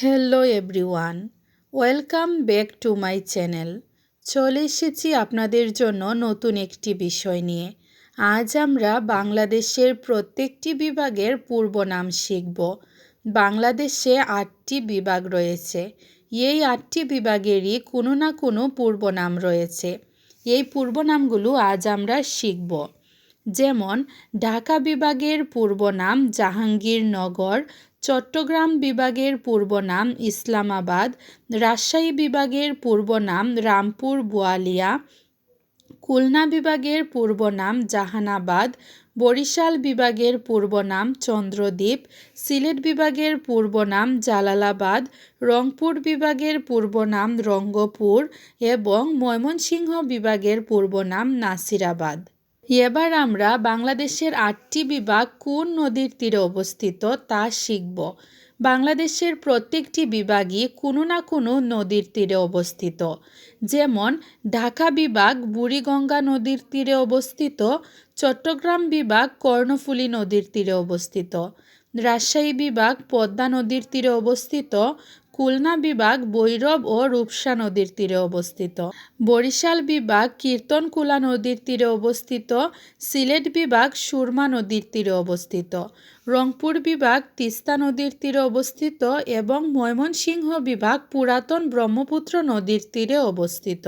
Hello everyone, welcome back to my channel. চলে এসেছি আপনাদের জন্য নতুন একটি বিষয় নিয়ে। আজ আমরা বাংলাদেশের প্রত্যেকটি বিভাগের পূর্ব নাম শিখব। বাংলাদেশে আটটি বিভাগ রয়েছে। এই আটটি বিভাগেরই কোনো না কোনো পূর্ব নাম রয়েছে। এই পূর্ব নামগুলো আজ আমরা শিখব। যেমন, ঢাকা বিভাগের পূর্ব নাম জাহাঙ্গীরনগর চট্টগ্রাম বিভাগের পূর্ব নাম ইসলামাবাদ, রাজশাহী বিভাগের পূর্ব নাম রামপুর বোয়ালিয়া, খুলনা বিভাগের পূর্ব নাম জাহানাবাদ, বরিশাল বিভাগের পূর্ব নাম চন্দ্রদ্বীপ, সিলেট বিভাগের পূর্ব নাম জালালাবাদ, রংপুর বিভাগের পূর্ব নাম রঙ্গপুর এবং ময়মনসিংহ বিভাগের পূর্ব নাম নাসিরাবাদ। এবার আমরা বাংলাদেশের আটটি বিভাগ কোন নদীর তীরে অবস্থিত তা শিখব। বাংলাদেশের প্রত্যেকটি বিভাগই কোনো না কোনো নদীর তীরে অবস্থিত। যেমন ঢাকা বিভাগ বুড়িগঙ্গা নদীর তীরে অবস্থিত, চট্টগ্রাম বিভাগ কর্ণফুলী নদীর তীরে অবস্থিত। রাজশাহী বিভাগ পদ্মা নদীর তীরে অবস্থিত, খুলনা বিভাগ বৈরব ও রূপসা নদীর তীরে অবস্থিত। বরিশাল বিভাগ কীর্তনকুলা নদীর তীরে অবস্থিত, সিলেট বিভাগ সুরমা নদীর তীরে অবস্থিত। রংপুর বিভাগ তিস্তা নদীর তীরে অবস্থিত এবং ময়মনসিংহ বিভাগ পুরাতন ব্রহ্মপুত্র নদীর তীরে অবস্থিত।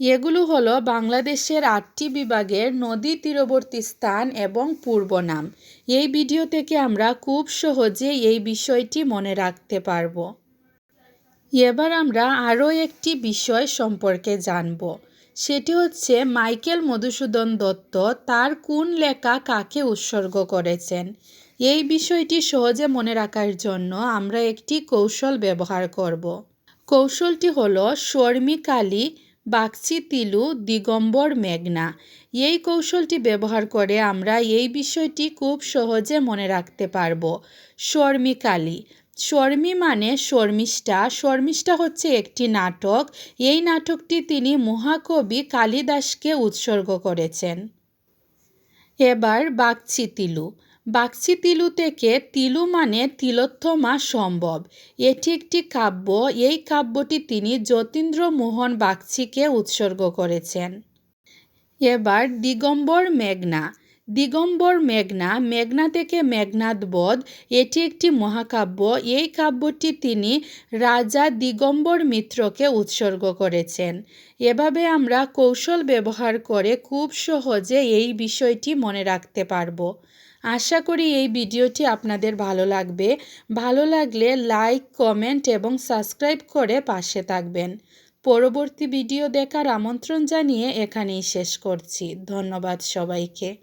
এগুলো হলো বাংলাদেশের আটটি বিভাগের নদী তীরবর্তী স্থান এবং পূর্ব নাম। এই ভিডিও থেকে আমরা খুব সহজে এই বিষয়টি মনে রাখতে পারব। এবার আমরা আরও একটি বিষয় সম্পর্কে জানব। সেটি হচ্ছে মাইকেল মধুসূদন দত্ত তার কোন লেখা কাকে উৎসর্গ করেছেন? এই বিষয়টি সহজে মনে রাখার জন্য আমরা একটি কৌশল ব্যবহার করব। কৌশলটি হলো শর্মিকালী বাগচি, তিলু, দিগম্বর, মেঘনা। এই কৌশলটি ব্যবহার করে আমরা এই বিষয়টি খুব সহজে মনে রাখতে পারব। শর্মিকালী শর্মী মানে শর্মিষ্ঠা। শর্মিষ্ঠা হচ্ছে একটি নাটক। এই নাটকটি তিনি মহাকবি কালিদাসকে উৎসর্গ করেছেন। এবার বাগচি, তিলু। বাগচি তিলু থেকে তিলু মানে তিলোত্তমা সম্ভব। এটি একটি কাব্য। এই কাব্যটি তিনি যতীন্দ্র মোহন বাগচিকে উৎসর্গ করেছেন। এবার দিগম্বর মেঘনা। দিগম্বর মেঘনা মেঘনা থেকে মেঘনাথ বধ। এটি একটি মহাকাব্য। এই কাব্যটি তিনি রাজা দিগম্বর মিত্রকে উৎসর্গ করেছেন। এভাবে আমরা কৌশল ব্যবহার করে খুব সহজে এই বিষয়টি মনে রাখতে পারব। আশা করি এই ভিডিওটি আপনাদের ভালো লাগবে। ভালো লাগলে লাইক, কমেন্ট এবং সাবস্ক্রাইব করে পাশে থাকবেন। পরবর্তী ভিডিও দেখার আমন্ত্রণ জানিয়ে এখানেই শেষ করছি। ধন্যবাদ সবাইকে।